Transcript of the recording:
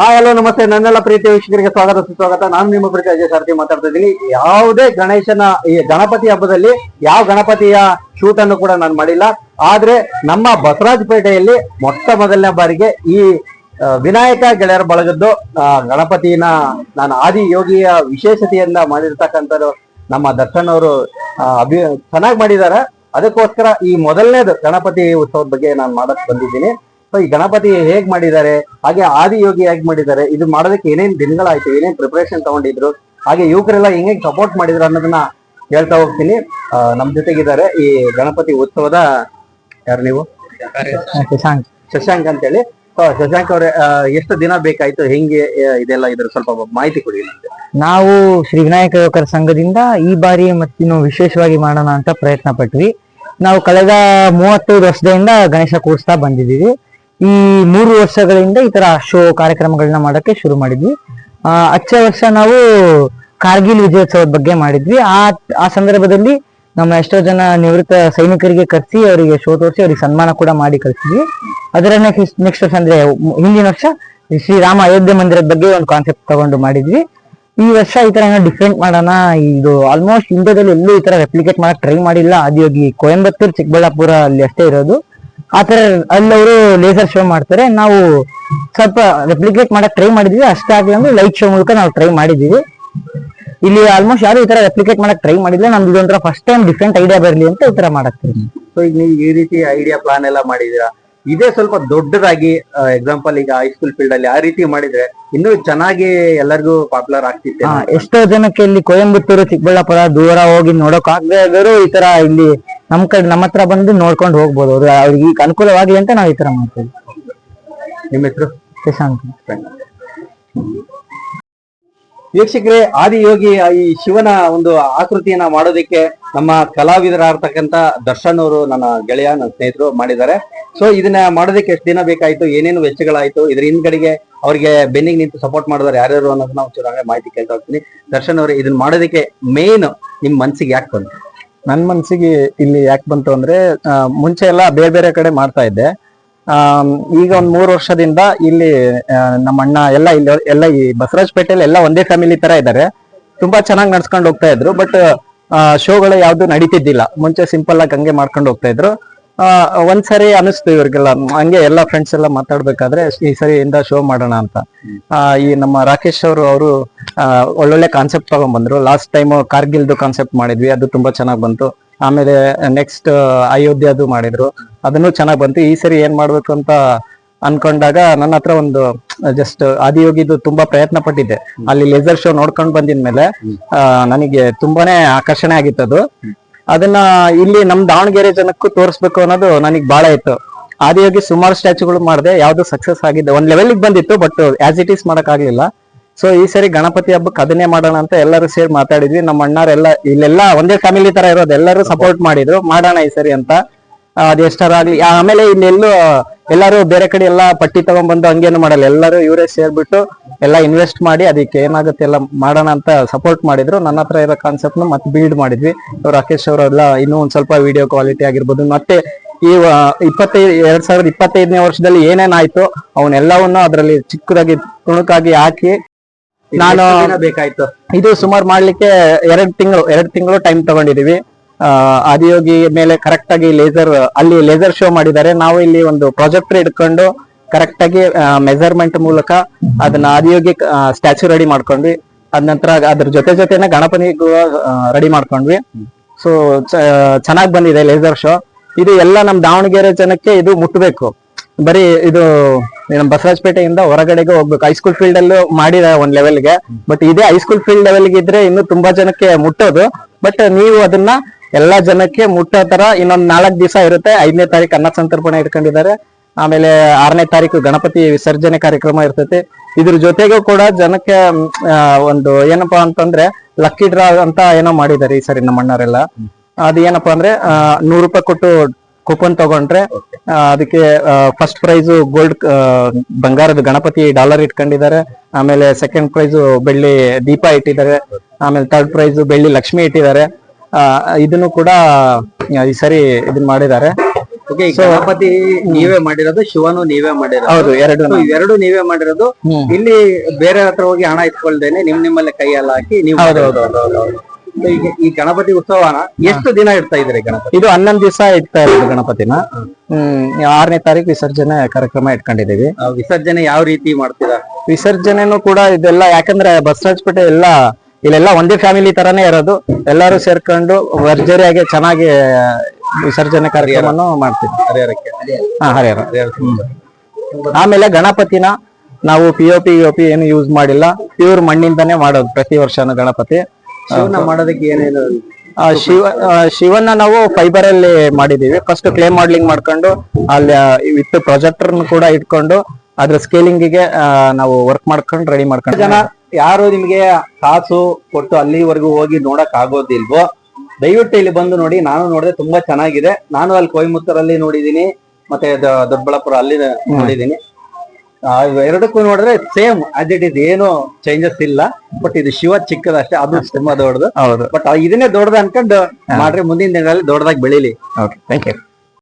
Hi hello, ನಮಸ್ತೆ. ನನ್ನೆಲ್ಲ ಪ್ರೀತಿ ವೀಕ್ಷಕರಿಗೆ ಸ್ವಾಗತ, ಸುಸ್ವಾಗತ. ನಾನು ನಿಮ್ಮ ಪ್ರೀತಿ ಅಜಯ್ ಸಾರಥಿ ಮಾತಾಡ್ತಾ ಇದ್ದೀನಿ. ಯಾವುದೇ ಗಣೇಶನ, ಈ ಗಣಪತಿ ಹಬ್ಬದಲ್ಲಿ ಯಾವ ಗಣಪತಿಯ ಶೂಟ್ ಅನ್ನು ಕೂಡ ನಾನು ಮಾಡಿಲ್ಲ. ಆದ್ರೆ ನಮ್ಮ ಬಸವರಾಜಪೇಟೆಯಲ್ಲಿ ಮೊಟ್ಟ ಮೊದಲನೇ ಬಾರಿಗೆ ಈ ವಿನಾಯಕ ಗೆಳೆಯರ ಬಳಗದ್ದು ಗಣಪತಿನ ನಾನು ಆದಿ ಯೋಗಿಯ ವಿಶೇಷತೆಯಿಂದ ಮಾಡಿರ್ತಕ್ಕಂಥದ್ದು ನಮ್ಮ ದರ್ಶನ್ ಅವರು ಅಭಿ, ಚೆನ್ನಾಗಿ ಮಾಡಿದ್ದಾರೆ. ಅದಕ್ಕೋಸ್ಕರ ಈ ಮೊದಲನೇದು ಗಣಪತಿ ಉತ್ಸವದ ಬಗ್ಗೆ ನಾನು ಮಾಡಕ್ ಬಂದಿದ್ದೀನಿ. ಸೊ ಈ ಗಣಪತಿ ಹೇಗ್ ಮಾಡಿದ್ದಾರೆ? ಹಾಗೆ ಆದಿಯೋಗಿ ಹೇಗ್ ಮಾಡಿದ್ದಾರೆ? ಇದು ಮಾಡೋದಕ್ಕೆ ಏನೇನ್ ದಿನಗಳಾಯ್ತು? ಏನೇನ್ ಪ್ರಿಪರೇಷನ್ ತಗೊಂಡಿದ್ರು? ಹಾಗೆ ಯುವಕರೆಲ್ಲ ಹೆಂಗೆ ಸಪೋರ್ಟ್ ಮಾಡಿದ್ರು ಅನ್ನೋದನ್ನ ಹೇಳ್ತಾ ಹೋಗ್ತೀನಿ. ನಮ್ ಜೊತೆಗಿದ್ದಾರೆ ಈ ಗಣಪತಿ ಉತ್ಸವದ ಯಾರು ನೀವು? ಶಶಾಂಕ್. ಶಶಾಂಕ್ ಅಂತೇಳಿ. ಸೊ ಶಶಾಂಕ್ ಅವ್ರೆ ಎಷ್ಟು ದಿನ ಬೇಕಾಯ್ತು? ಹೆಂಗೆ ಇದೆಲ್ಲ ಇದ್ರ ಸ್ವಲ್ಪ ಮಾಹಿತಿ ಕೊಡಿ ನಾವು ಶ್ರೀ ವಿನಾಯಕ ಯುವಕರ ಸಂಘದಿಂದ ಈ ಬಾರಿ ಮತ್ತಿನ್ನು ವಿಶೇಷವಾಗಿ ಮಾಡೋಣ ಅಂತ ಪ್ರಯತ್ನ ಪಟ್ವಿ. ನಾವು ಕಳೆದ ಮೂವತ್ತೈದು ವರ್ಷದಿಂದ ಗಣೇಶ ಕೂರಿಸ್ತಾ ಬಂದಿದ್ದೀವಿ. ಈ ಮೂರು ವರ್ಷಗಳಿಂದ ಈ ತರ ಶೋ ಕಾರ್ಯಕ್ರಮಗಳನ್ನ ಮಾಡಕ್ಕೆ ಶುರು ಮಾಡಿದ್ವಿ. ಆ ಹಚ್ಚ ವರ್ಷ ನಾವು ಕಾರ್ಗಿಲ್ ವಿಜಯೋತ್ಸವದ ಬಗ್ಗೆ ಮಾಡಿದ್ವಿ. ಆ ಆ ಸಂದರ್ಭದಲ್ಲಿ ನಮ್ಮ ಎಷ್ಟೋ ಜನ ನಿವೃತ್ತ ಸೈನಿಕರಿಗೆ ಕರೆಸಿ ಅವರಿಗೆ ಶೋ ತೋರಿಸಿ ಅವರಿಗೆ ಸನ್ಮಾನ ಕೂಡ ಮಾಡಿ ಕಳಿಸಿದ್ವಿ. ಅದರ ನೆಕ್ಸ್ಟ್ ವರ್ಷ ಅಂದ್ರೆ ಹಿಂದಿನ ವರ್ಷ ಶ್ರೀರಾಮ ಅಯೋಧ್ಯೆ ಮಂದಿರದ ಬಗ್ಗೆ ಒಂದು ಕಾನ್ಸೆಪ್ಟ್ ತಗೊಂಡು ಮಾಡಿದ್ವಿ. ಈ ವರ್ಷ ಈ ತರ ಏನೋ ಡಿಫ್ರೆಂಟ್ ಮಾಡೋಣ, ಇದು ಆಲ್ಮೋಸ್ಟ್ ಇಂಡಿಯಾದಲ್ಲಿ ಎಲ್ಲೂ ಈ ತರ ರೆಪ್ಲಿಕೇಟ್ ಮಾಡಕ್ ಟ್ರೈ ಮಾಡಿಲ್ಲ. ಅದಿಯೋಗಿ ಕೋಯಂಬತ್ತೂರ್, ಚಿಕ್ಕಬಳ್ಳಾಪುರ ಅಲ್ಲಿ ಅಷ್ಟೇ ಇರೋದು. ಆತರ ಅಲ್ಲಿ ಅವರು ಲೇಸರ್ ಶೋ ಮಾಡ್ತಾರೆ. ನಾವು ಸ್ವಲ್ಪ ರೆಪ್ಲಿಕೇಟ್ ಮಾಡಕ್ ಟ್ರೈ ಮಾಡಿದ್ವಿ. ಅಷ್ಟೇ ಆಗ್ಲಿ ಅಂದ್ರೆ ಲೈಟ್ ಶೋ ಮೂಲಕ ನಾವು ಟ್ರೈ ಮಾಡಿದೀವಿ. ಇಲ್ಲಿ ಆಲ್ಮೋಸ್ಟ್ ಯಾರು ಈ ತರ ರೆಪ್ಲಿಕೇಟ್ ಮಾಡಕ್ ಟ್ರೈ ಮಾಡಿಲ್ಲ. ನಮ್ದು ಇದೊಂಥರ ಫಸ್ಟ್ ಟೈಮ್ ಡಿಫ್ರೆಂಟ್ ಐಡಿಯಾ ಬರಲಿ ಅಂತ ಈ ತರ ಮಾಡಕ್ತೀವಿ ಸೊ ಈಗ ನೀವು ಈ ರೀತಿ ಐಡಿಯಾ ಪ್ಲಾನ್ ಎಲ್ಲ ಮಾಡಿದೀರಾ ಇದೇ ಸ್ವಲ್ಪ ದೊಡ್ಡದಾಗಿ ಎಕ್ಸಾಂಪಲ್ ಈಗ ಹೈಸ್ಕೂಲ್ ಫೀಲ್ಡ್ ಅಲ್ಲಿ ಆ ರೀತಿ ಮಾಡಿದ್ರೆ ಇನ್ನೂ ಚೆನ್ನಾಗಿ ಎಲ್ಲರಿಗೂ ಪಾಪ್ಯುಲರ್ ಆಗ್ತಿತ್ತು ಎಷ್ಟೋ ಜನಕ್ಕೆ ಇಲ್ಲಿ ಕೊಯಂಬತ್ತೂರು ಚಿಕ್ಕಬಳ್ಳಾಪುರ ದೂರ ಹೋಗಿ ನೋಡಕ್ ಆಗದೆ ಆದರೂ ಈ ತರ ಇಲ್ಲಿ ನಮ್ ಕಡೆ ನಮ್ಮ ಹತ್ರ ಬಂದು ನೋಡ್ಕೊಂಡು ಹೋಗ್ಬೋದು. ಅವ್ರು ಅವ್ರಿಗೆ ಈಗ ಅನುಕೂಲವಾಗ್ಲಿ ಅಂತ ನಾವು ಈ ತರ ಮಾಡ್ತೀವಿ. ನಿಮ್ಮ ಹೆಸರು? ಶಶಾಂಕ್. ವೀಕ್ಷಕರೇ ಆದಿಯೋಗಿ ಈ ಶಿವನ ಒಂದು ಆಕೃತಿಯನ್ನ ಮಾಡೋದಕ್ಕೆ ನಮ್ಮ ಕಲಾವಿದರಾಗಿರ್ತಕ್ಕಂಥ ದರ್ಶನ್ ಅವರು ನನ್ನ ಗೆಳೆಯ ನನ್ನ ಸ್ನೇಹಿತರು ಮಾಡಿದ್ದಾರೆ. ಸೊ ಇದನ್ನ ಮಾಡೋದಕ್ಕೆ ಎಷ್ಟು ದಿನ ಬೇಕಾಯ್ತು ಏನೇನು ವೆಚ್ಚಗಳಾಯ್ತು ಇದ್ರ ಹಿಂದ್ಗಡೆಗೆ ಅವ್ರಿಗೆ ಬೆನ್ನಿಗೆ ನಿಂತು ಸಪೋರ್ಟ್ ಮಾಡಿದವರು ಯಾರ್ಯಾರು ಅನ್ನೋದನ್ನ ನಾವು ಮಾಹಿತಿ ಕೇಳ್ತಾ ಹೋಗ್ತೀನಿ. ದರ್ಶನ್ ಅವರು ಇದನ್ನ ಮಾಡೋದಕ್ಕೆ ಮೇನ್ ನಿಮ್ ಮನ್ಸಿಗೆ ಯಾಕೆ ಬಂತು? ನನ್ ಮನ್ಸಿಗೆ ಇಲ್ಲಿ ಯಾಕೆ ಬಂತು ಅಂದ್ರೆ ಮುಂಚೆ ಎಲ್ಲ ಬೇರೆ ಬೇರೆ ಕಡೆ ಮಾಡ್ತಾ ಇದ್ದೆ. ಈಗ ಒಂದ್ ಮೂರು ವರ್ಷದಿಂದ ಇಲ್ಲಿ ನಮ್ಮ ಅಣ್ಣ ಎಲ್ಲ ಇಲ್ಲಿ, ಎಲ್ಲ ಈ ಬಸವರಾಜಪೇಟೆಯಲ್ಲಿ ಎಲ್ಲ ಒಂದೇ ಫ್ಯಾಮಿಲಿ ತರ ಇದ್ದಾರೆ. ತುಂಬಾ ಚೆನ್ನಾಗಿ ನಡ್ಸ್ಕೊಂಡು ಹೋಗ್ತಾ ಇದ್ರು ಬಟ್ ಶೋಗಳು ಯಾವ್ದು ನಡೀತಿದ್ದಿಲ್ಲ. ಮುಂಚೆ ಸಿಂಪಲ್ ಆಗಿ ಹಂಗೆ ಮಾಡ್ಕೊಂಡು ಹೋಗ್ತಾ ಇದ್ರು. ಒಂದ್ಸರಿ ಅನಿಸ್ತು ಇವ್ರಿಗೆಲ್ಲ. ಹಂಗೆ ಎಲ್ಲ ಫ್ರೆಂಡ್ಸ್ ಎಲ್ಲ ಮಾತಾಡ್ಬೇಕಾದ್ರೆ ಈ ಸರಿ ಇಂದ ಶೋ ಮಾಡೋಣ ಅಂತ. ಈ ನಮ್ಮ ರಾಕೇಶ್ ಅವರು ಅವರು ಒಳ್ಳೊಳ್ಳೆ ಕಾನ್ಸೆಪ್ಟ್ ತಗೊಂಡ್ ಬಂದ್ರು ಲಾಸ್ಟ್ ಟೈಮ್ ಕಾರ್ಗಿಲ್ದು ಕಾನ್ಸೆಪ್ಟ್ ಮಾಡಿದ್ವಿ, ಅದು ತುಂಬಾ ಚೆನ್ನಾಗ್ ಬಂತು. ಆಮೇಲೆ ನೆಕ್ಸ್ಟ್ ಅಯೋಧ್ಯದು ಮಾಡಿದ್ರು. ಅದನ್ನು ಚೆನ್ನಾಗ್ ಬಂತು. ಈ ಸರಿ ಏನ್ ಮಾಡ್ಬೇಕು ಅಂತ ಅನ್ಕೊಂಡಾಗ ನನ್ನ ಹತ್ರ ಒಂದು ಜಸ್ಟ್ ಆದಿಯೋಗಿದು ತುಂಬಾ ಪ್ರಯತ್ನ ಪಟ್ಟಿದ್ದೆ. ಅಲ್ಲಿ ಲೇಸರ್ ಶೋ ನೋಡ್ಕೊಂಡ್ ಬಂದಿದ್ಮೇಲೆ ನನಗೆ ತುಂಬಾನೇ ಆಕರ್ಷಣೆ ಆಗಿತ್ತು ಅದು ಅದನ್ನ ಇಲ್ಲಿ ನಮ್ ದಾವಣಗೆರೆ ಜನಕ್ಕೂ ತೋರಿಸ್ಬೇಕು ಅನ್ನೋದು ನನಗೆ ಬಹಳ ಇತ್ತು ಆದಿಯೋಗಿ ಸುಮಾರು ಸ್ಟ್ಯಾಚುಗಳು ಮಾಡಿದೆ, ಯಾವ್ದು ಸಕ್ಸಸ್ ಆಗಿದೆ ಒಂದ್ ಲೆವೆಲ್ಗೆ ಬಂದಿತ್ತು ಬಟ್ ಆಸ್ ಇಟ್ ಈಸ್ ಮಾಡಕ್ ಆಗ್ಲಿಲ್ಲ. ಸೊ ಈ ಸರಿ ಗಣಪತಿ ಹಬ್ಬಕ್ಕೆ ಅದನ್ನೇ ಮಾಡೋಣ ಅಂತ ಎಲ್ಲರೂ ಸೇರಿ ಮಾತಾಡಿದ್ವಿ. ನಮ್ಮ ಅಣ್ಣಾರೆಲ್ಲ, ಇಲ್ಲೆಲ್ಲ ಒಂದೇ ಫ್ಯಾಮಿಲಿ ತರ ಇರೋದು, ಎಲ್ಲರೂ ಸಪೋರ್ಟ್ ಮಾಡಿದ್ರು. ಮಾಡೋಣ ಈ ಸರಿ ಅಂತ. ಆಗ್ಲಿ ಆಮೇಲೆ ಇಲ್ಲೆಲ್ಲೂ ಎಲ್ಲರೂ ಬೇರೆ ಕಡೆ ಎಲ್ಲ ಪಟ್ಟಿ ತಗೊಂಡ್ಬಂದು ಹಂಗೇನು ಮಾಡಲ್ಲ. ಎಲ್ಲರೂ ಇವರೇ ಸೇರ್ಬಿಟ್ಟು ಎಲ್ಲ ಇನ್ವೆಸ್ಟ್ ಮಾಡಿ ಅದಕ್ಕೆ ಏನಾಗುತ್ತೆ ಎಲ್ಲ ಮಾಡೋಣ ಅಂತ ಸಪೋರ್ಟ್ ಮಾಡಿದ್ರು. ನನ್ನ ಹತ್ರ ಇರೋ ಕಾನ್ಸೆಪ್ಟ್ನ ಮತ್ತೆ ಬಿಲ್ಡ್ ಮಾಡಿದ್ವಿ. ರಾಕೇಶ್ ಅವರೆಲ್ಲ ಇನ್ನೂ ಒಂದ್ ಸ್ವಲ್ಪ ವಿಡಿಯೋ ಕ್ವಾಲಿಟಿ ಆಗಿರ್ಬೋದು. ಮತ್ತೆ ಈ ಇಪ್ಪತ್ತೈದು ಎರಡ್ ಸಾವಿರದ ಇಪ್ಪತ್ತೈದನೇ ವರ್ಷದಲ್ಲಿ ಏನೇನಾಯ್ತು ಅವನ್ನೆಲ್ಲವನ್ನು ಅದರಲ್ಲಿ ಚಿಕ್ಕದಾಗಿ ತುಣುಕಾಗಿ ಹಾಕಿ ನಾನು ಬೇಕಾಯ್ತು? ಇದು ಸುಮಾರು ಮಾಡ್ಲಿಕ್ಕೆ ಎರಡ್ ತಿಂಗಳು ಎರಡ್ ತಿಂಗಳು ಟೈಮ್ ತಗೊಂಡಿದೀವಿ. ಆದಿಯೋಗಿ ಮೇಲೆ ಕರೆಕ್ಟ್ ಆಗಿ ಲೇಸರ್ ಅಲ್ಲಿ ಲೇಸರ್ ಶೋ ಮಾಡಿದ್ದಾರೆ. ನಾವು ಇಲ್ಲಿ ಒಂದು ಪ್ರಾಜೆಕ್ಟರ್ ಇಟ್ಕೊಂಡು ಕರೆಕ್ಟ್ ಆಗಿ ಮೆಜರ್ಮೆಂಟ್ ಮೂಲಕ ಅದನ್ನ ಆದಿಯೋಗಿ ಸ್ಟ್ಯಾಚು ರೆಡಿ ಮಾಡ್ಕೊಂಡ್ವಿ. ಅದ ನಂತರ ಅದ್ರ ಜೊತೆ ಜೊತೆನೆ ಗಣಪನಿಗೂ ರೆಡಿ ಮಾಡ್ಕೊಂಡ್ವಿ. ಸೊ ಚೆನ್ನಾಗಿ ಬಂದಿದೆ ಲೇಸರ್ ಶೋ ಇದು ಎಲ್ಲ ನಮ್ ದಾವಣಗೆರೆ ಜನಕ್ಕೆ ಇದು ಮುಟ್ಟಬೇಕು ಬರೀ ಇದು ನಮ್ ಬಸವರಾಜಪೇಟೆಯಿಂದ ಹೊರಗಡೆಗೆ ಹೋಗ್ಬೇಕು. ಹೈಸ್ಕೂಲ್ ಫೀಲ್ಡ್ ಅಲ್ಲೂ ಮಾಡಿದ ಒಂದ್ ಲೆವೆಲ್ಗೆ ಬಟ್ ಇದೇ ಹೈಸ್ಕೂಲ್ ಫೀಲ್ಡ್ ಲೆವೆಲ್ಗೆ ಇದ್ರೆ ಇನ್ನು ತುಂಬಾ ಜನಕ್ಕೆ ಮುಟ್ಟೋದು. ಬಟ್ ನೀವು ಅದನ್ನ ಎಲ್ಲಾ ಜನಕ್ಕೆ ಮುಟ್ಟೋ ತರ ಇನ್ನೊಂದ್ ನಾಲ್ಕ್ ದಿವಸ ಇರುತ್ತೆ. ಐದನೇ ತಾರೀಕು ಅನ್ನ ಸಂತರ್ಪಣೆ ಇಟ್ಕೊಂಡಿದ್ದಾರೆ. ಆಮೇಲೆ ಆರನೇ ತಾರೀಕು ಗಣಪತಿ ವಿಸರ್ಜನೆ ಕಾರ್ಯಕ್ರಮ ಇರ್ತೈತಿ. ಇದ್ರ ಜೊತೆಗೂ ಕೂಡ ಜನಕ್ಕೆ ಒಂದು ಏನಪ್ಪಾ ಅಂತಂದ್ರೆ ಲಕ್ಕಿ ಡ್ರಾ ಅಂತ ಏನೋ ಮಾಡಿದ್ದಾರೆ ಈ ಸರಿ ನಮ್ಮ ಅಣ್ಣರೆಲ್ಲ ಅದು ಏನಪ್ಪಾ ಅಂದ್ರೆ ನೂರು ರೂಪಾಯಿ ಕೊಟ್ಟು ಕೂಪನ್ ತಗೊಂಡ್ರೆ ಅದಕ್ಕೆ ಫಸ್ಟ್ ಪ್ರೈಸ್ ಗೋಲ್ಡ್ ಬಂಗಾರದ ಗಣಪತಿ ಡಾಲರ್ ಇಟ್ಕೊಂಡಿದ್ದಾರೆ. ಆಮೇಲೆ ಸೆಕೆಂಡ್ ಪ್ರೈಸ್ ಬೆಳ್ಳಿ ದೀಪ ಇಟ್ಟಿದ್ದಾರೆ. ಆಮೇಲೆ ಥರ್ಡ್ ಪ್ರೈಸ್ ಬೆಳ್ಳಿ ಲಕ್ಷ್ಮಿ ಇಟ್ಟಿದ್ದಾರೆ. ಇದನ್ನು ಕೂಡ ಈ ಸರಿ ಇದನ್ನ ಮಾಡಿದ್ದಾರೆ. ಓಕೆ ಗಣಪತಿ ನೀವೇ ಮಾಡಿರೋದು ಶಿವನು ನೀವೇ ಮಾಡಿರೋದು. ಹೌದು ಎರಡು ಇವೆರಡು ನೀವೇ ಮಾಡಿರೋದು. ಇಲ್ಲಿ ಬೇರೆ ಹತ್ರ ಹೋಗಿ ಹಣ ಇಟ್ಕೊಳ್ದೇನೆ ನಿಮ್ ನಿಮ್ಮಲ್ಲೇ ಕೈಯೆಲ್ಲ ಹಾಕಿ ನೀವು. ಈಗ ಈ ಗಣಪತಿ ಉತ್ಸವನ ಎಷ್ಟು ದಿನ ಇಡ್ತಾ ಇದ್ರಿ ಗಣಪತಿ? ಇದು ಹನ್ನೊಂದು ದಿವಸ ಇಡ್ತಾ ಇರೋದು ಗಣಪತಿನ. ಹ್ಮ್ ಆರನೇ ತಾರೀಕು ವಿಸರ್ಜನೆ ಕಾರ್ಯಕ್ರಮ ಇಟ್ಕೊಂಡಿದೀವಿ ವಿಸರ್ಜನೆ ಯಾವ ರೀತಿ ಮಾಡ್ತೀರಾ? ವಿಸರ್ಜನೆನೂ ಕೂಡ ಇದೆಲ್ಲ ಯಾಕಂದ್ರೆ ಬಸವರಾಜಪೇಟೆ ಎಲ್ಲ ಇಲ್ಲೆಲ್ಲ ಒಂದೇ ಫ್ಯಾಮಿಲಿ ತರಾನೇ ಇರೋದು. ಎಲ್ಲರೂ ಸೇರ್ಕೊಂಡು ಭರ್ಜರಿಯಾಗಿ ಚೆನ್ನಾಗಿ ವಿಸರ್ಜನೆ ಕಾರ್ಯಕ್ರಮವನ್ನು ಮಾಡ್ತೀವಿ. ಹಾ ಹರಿಹರ. ಆಮೇಲೆ ಗಣಪತಿನ ನಾವು ಪಿ ಒ ಪಿ ಪಿ ಏನು ಯೂಸ್ ಮಾಡಿಲ್ಲ. ಪ್ಯೂರ್ ಮಣ್ಣಿಂದಾನೇ ಮಾಡೋದು ಪ್ರತಿ ವರ್ಷನೂ ಗಣಪತಿ. ಶಿವನ ಮಾಡೋದಕ್ಕೆ ಏನೇನು? ಆ, ಶಿವ ಶಿವನ ನಾವು ಫೈಬರ್ ಅಲ್ಲಿ ಮಾಡಿದೀವಿ ಫಸ್ಟ್ ಕ್ಲೇ ಮಾಡ್ಲಿಂಗ್ ಮಾಡ್ಕೊಂಡು ಅಲ್ಲಿ ವಿತ್ ಪ್ರೊಜೆಕ್ಟರ್ ಕೂಡ ಇಟ್ಕೊಂಡು ಅದ್ರ ಸ್ಕೇಲಿಂಗ್ಗೆ ನಾವು ವರ್ಕ್ ಮಾಡ್ಕೊಂಡು ರೆಡಿ ಮಾಡ್ಕೊಂಡು ಜನ ಯಾರು ನಿಮ್ಗೆ ಕಾಸು ಕೊಟ್ಟು ಅಲ್ಲಿವರೆಗೂ ಹೋಗಿ ನೋಡಕ್ ಆಗೋದಿಲ್ವೋ ದಯವಿಟ್ಟು ಇಲ್ಲಿ ಬಂದು ನೋಡಿ. ನಾನು ನೋಡಿದೆ ತುಂಬಾ ಚೆನ್ನಾಗಿದೆ. ನಾನು ಅಲ್ಲಿ ಕೊಯಮತ್ತೂರಲ್ಲಿ ನೋಡಿದೀನಿ ಮತ್ತೆ ದೊಡ್ಡಬಳ್ಳಾಪುರ ಅಲ್ಲಿ ನೋಡಿದೀನಿ ಎರಡಕ್ಕೂ ನೋಡಿದ್ರೆ ಸೇಮ್ ಆಸ್ ಇಟ್ ಇಸ್ ಏನು ಚೇಂಜಸ್ ಇಲ್ಲ. ಬಟ್ ಇದು ಶಿವ ಚಿಕ್ಕದಷ್ಟೇ ಅದು ತುಂಬಾ ದೊಡ್ಡದು. ಬಟ್ ಇದನ್ನೇ ದೊಡ್ಡದ ಅನ್ಕೊಂಡು ಮಾಡ್ರಿ ಮುಂದಿನ ದಿನಗಳಲ್ಲಿ ದೊಡ್ಡದಾಗಿ ಬೆಳೀಲಿ. Okay thank you